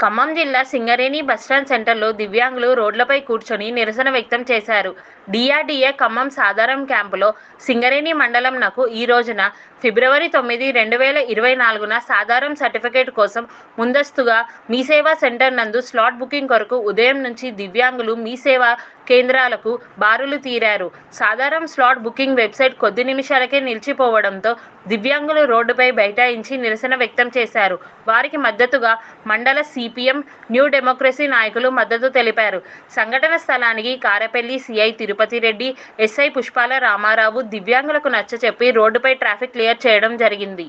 ఖమ్మం జిల్లా సింగరేణి బస్టాండ్ సెంటర్లో దివ్యాంగులు రోడ్లపై కూర్చొని నిరసన వ్యక్తం చేశారు. డిఆర్డీఏ ఖమ్మం సాధారణ క్యాంపులో సింగరేణి మండలం నాకు ఈ రోజున ఫిబ్రవరి తొమ్మిది రెండు వేల ఇరవై నాలుగున సాధారణ సర్టిఫికేట్ కోసం ముందస్తుగా మీ సేవా సెంటర్ నందు స్లాట్ బుకింగ్ కొరకు ఉదయం నుంచి దివ్యాంగులు మీ సేవా కేంద్రాలకు బారులు తీరారు. సాధారణ స్లాట్ బుకింగ్ వెబ్సైట్ కొద్ది నిమిషాలకే నిలిచిపోవడంతో దివ్యాంగులు రోడ్డుపై బైఠాయించి నిరసన వ్యక్తం చేశారు. వారికి మద్దతుగా మండల సిపిఎం న్యూ డెమోక్రసీ నాయకులు మద్దతు తెలిపారు. సంఘటన స్థలానికి కారపల్లి సిఐ తిరుపతి రెడ్డి ఎస్ఐ పుష్పాల రామారావు దివ్యాంగులకు నచ్చచెప్పి రోడ్డుపై ట్రాఫిక్ క్లియర్ చేయడం జరిగింది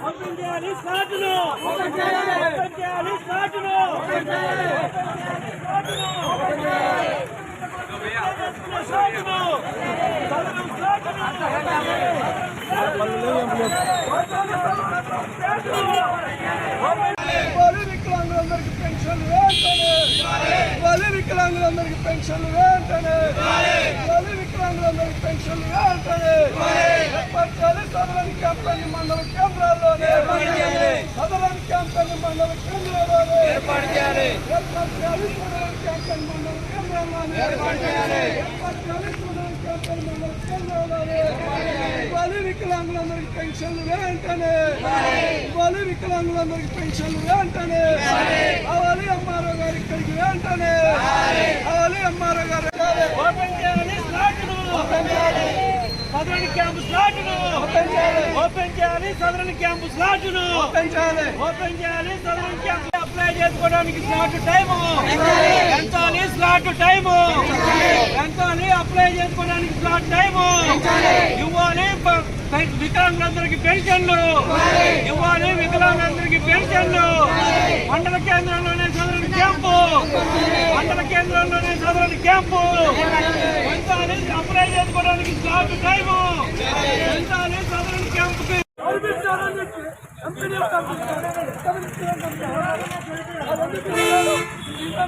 ఓపెన్ చేయాలి స్లాట్ను ఓపెన్ చేయాలి స్లాట్ను స్లాట్ను బలి వికలాంగులందరికీ పెన్షన్ వెంటనే బలి వికలాంగులందరికీ పెన్షన్ వెంటనే బలి వికలాంగులందరికీ పెన్షన్ వెంటనే ఏర్పరచాలి సదరన్ క్యాంపెయిన్ మండల కేంద్రాల్లోనే సదరన్ క్యాంపెయిన్ మండల కేంద్రాల్లో మండల కేంద్రాల్లోనే బలి వికలాంగులందరికీ పెన్షన్ వెంటనే బలి వికలాంగులందరికీ పెన్షన్ వెంటనే కావాలి అమ్మారావు గారు ఇక్కడికి వెంటనే కావాలి అమ్మారావు గారు ఓపెన్ చేయాలి స్లాట్ను ఓపెన్ చేయాలి సదరన్ క్యాంపు స్లాట్ను ఓపెన్ చేయాలి ఓపెన్ చేయాలి సదరన్ క్యాంపు స్లాట్ను ఓపెన్ చేయాలి ఓపెన్ చేయాలి సదరన్ క్యాంపు అప్లై చేసుకోవడానికి స్లాట్ టైము. ఎంతాలి స్లాట్ టైము. ఎంతాలి అప్లై చేసుకోవడానికి స్లాట్ టైము. ఇవ్వాలి ప- వికలాంగులందరికీ పెన్షన్లు. ఇవ్వాలి వికలాంగులందరికీ పెన్షన్లు. మండల కేంద్రంలోనే సదరన్ క్యాంపు. మండల కేంద్రంలోనే సదరన్ క్యాంపు. పెంచాలి అప్లై చేసుకోవడానికి స్లాట్ టైము. పెంచాలి సదరన్ క్యాంపుకి ఒక్కలే పోవాలని అడుగులు మీరు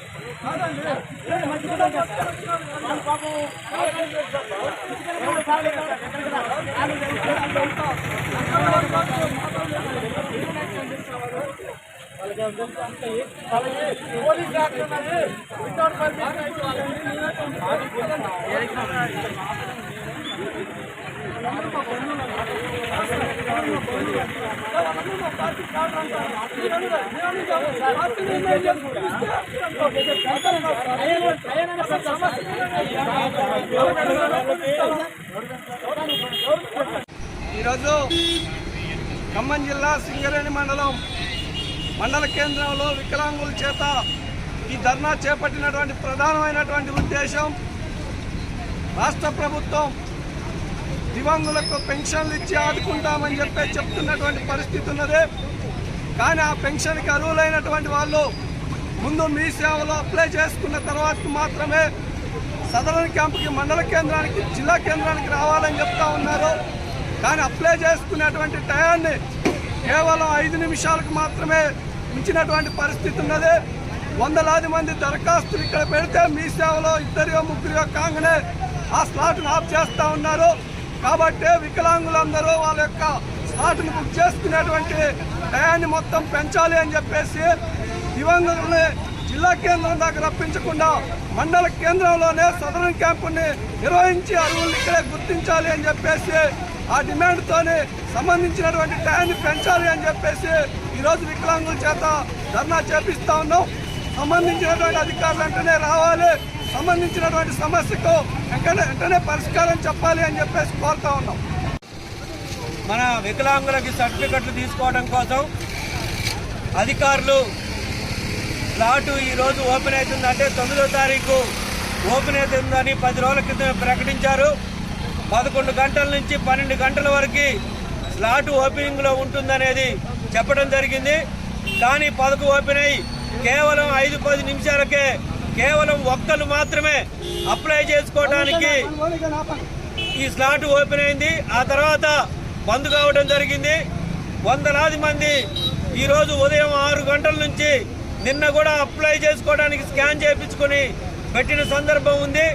కాపాడగల కలెక్టర్ ఆఫీస్ ఐదు ఈరోజు ఖమ్మం జిల్లా సింగరేణి మండలం మండల కేంద్రంలో వికలాంగుల చేత ఈ ధర్నా చేపట్టినటువంటి ప్రధానమైనటువంటి ఉద్దేశం రాష్ట్ర ప్రభుత్వం దివంగులకు పెన్షన్లు ఇచ్చి ఆదుకుంటామని చెప్పి చెప్తున్నటువంటి పరిస్థితి ఉన్నది. కానీ ఆ పెన్షన్కి అర్హులైనటువంటి వాళ్ళు ముందు మీ సేవలో అప్లై చేసుకున్న తర్వాత మాత్రమే సదరన్ క్యాంపుకి మండల కేంద్రానికి జిల్లా కేంద్రానికి రావాలని చెప్తా ఉన్నారు. కానీ అప్లై చేసుకునేటువంటి టయాన్ని కేవలం ఐదు నిమిషాలకు మాత్రమే మించినటువంటి పరిస్థితి ఉన్నది. వందలాది మంది దరఖాస్తులు ఇక్కడ పెడితే మీ సేవలో ఇద్దరియో ముగ్గురియో కాగానే ఆ స్లాట్ను ఆఫ్ చేస్తూ ఉన్నారు. కాబట్టి వికలాంగులందరూ వాళ్ళ యొక్క స్లాట్ను బుక్ చేసుకునేటువంటి టయాన్ని మొత్తం పెంచాలి అని చెప్పేసి దివంగతుల్ని జిల్లా కేంద్రం దాకా రప్పించకుండా మండల కేంద్రంలోనే సదరన్ క్యాంపుని నిర్వహించి అరువులు ఇక్కడే గుర్తించాలి అని చెప్పేసి ఆ డిమాండ్తోనే సంబంధించినటువంటి టయాన్ని పెంచాలి అని చెప్పేసి ఈరోజు వికలాంగుల చేత ధర్నా చేపిస్తా ఉన్నాం. సంబంధించినటువంటి అధికారులు వెంటనే రావాలి. సంబంధించినటువంటి సమస్యకు వెంటనే వెంటనే పరిష్కారం చెప్పాలి అని చెప్పేసి కోరుతా ఉన్నాం. మన వికలాంగులకి సర్టిఫికెట్లు తీసుకోవడం కోసం అధికారులు స్లాటు ఈరోజు ఓపెన్ అవుతుందంటే తొమ్మిదో తారీఖు ఓపెన్ అవుతుందని పది రోజుల క్రితం ప్రకటించారు. పదకొండు గంటల నుంచి పన్నెండు గంటల వరకు స్లాట్ ఓపెనింగ్లో ఉంటుందనేది చెప్పడం జరిగింది. కానీ పదకు ఓపెన్ అయ్యి కేవలం ఐదు పది నిమిషాలకే కేవలం ఒక్కరు మాత్రమే అప్లై చేసుకోవడానికి ఈ స్లాట్ ఓపెన్ అయింది. ఆ తర్వాత బంద్ కావడం జరిగింది. వందలాది మంది ఈరోజు ఉదయం ఆరు గంటల నుంచి నిన్న కూడా అప్లై చేసుకోవడానికి స్కాన్ చేయించుకొని పెట్టిన సందర్భం ఉంది.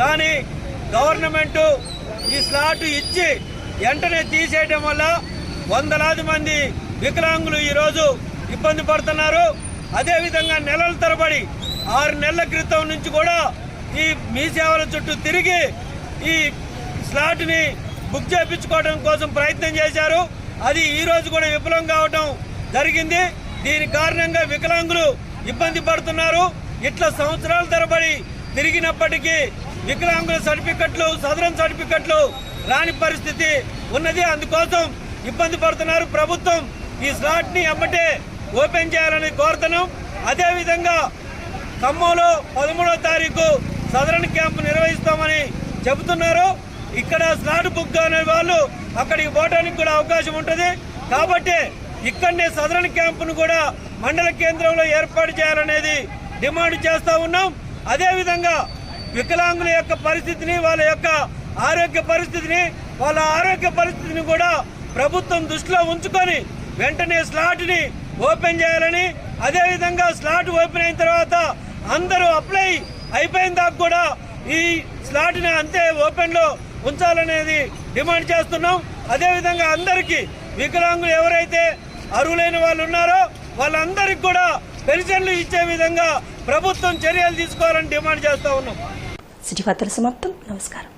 కానీ గవర్నమెంట్ ఈ స్లాట్ ఇచ్చి వెంటనే తీసేయడం వల్ల వందలాది మంది వికలాంగులు ఈరోజు ఇబ్బంది పడుతున్నారు. అదేవిధంగా నెలల తరబడి ఆరు నెలల క్రితం నుంచి కూడా ఈ మీ సేవల చుట్టూ తిరిగి ఈ స్లాట్ని బుక్ చేయించుకోవడం కోసం ప్రయత్నం చేశారు. అది ఈరోజు కూడా విఫలం కావడం జరిగింది. దీని కారణంగా వికలాంగులు ఇబ్బంది పడుతున్నారు. ఇట్లా సంవత్సరాల తరబడి తిరిగినప్పటికీ వికలాంగుల సర్టిఫికెట్లు సదరన్ సర్టిఫికెట్లు రాని పరిస్థితి ఉన్నది. అందుకోసం ఇబ్బంది పడుతున్నారు. ప్రభుత్వం ఈ స్లాట్ని అమ్మటే ఓపెన్ చేయాలని కోరుతున్నాం. అదేవిధంగా ఖమ్మంలో పదమూడో తారీఖు సదరన్ క్యాంపు నిర్వహిస్తామని చెబుతున్నారు. ఇక్కడ స్లాట్ బుక్ అనే వాళ్ళు అక్కడికి పోవడానికి కూడా అవకాశం ఉంటుంది. కాబట్టి ఇక్కడనే సదరన్ క్యాంపును కూడా మండల కేంద్రంలో ఏర్పాటు చేయాలనేది డిమాండ్ చేస్తూ ఉన్నాం. అదేవిధంగా వికలాంగుల యొక్క పరిస్థితిని వాళ్ళ యొక్క ఆరోగ్య పరిస్థితిని వాళ్ళ ఆరోగ్య పరిస్థితిని కూడా ప్రభుత్వం దృష్టిలో ఉంచుకొని వెంటనే స్లాట్ని ఓపెన్ చేయాలని అదేవిధంగా స్లాట్ ఓపెన్ అయిన తర్వాత అందరూ అప్లై అయిపోయిన దాకా కూడా ఈ స్లాట్ని అంతే ఓపెన్లో ఉంచాలనేది డిమాండ్ చేస్తున్నాం. అదేవిధంగా అందరికీ వికలాంగులు ఎవరైతే అర్హులైన వాళ్ళు ఉన్నారో వాళ్ళందరికీ కూడా పెన్షన్లు ఇచ్చే విధంగా ప్రభుత్వం చర్యలు తీసుకోవాలని డిమాండ్ చేస్తా ఉన్నాం. సిటీ సమాప్తం. నమస్కారం.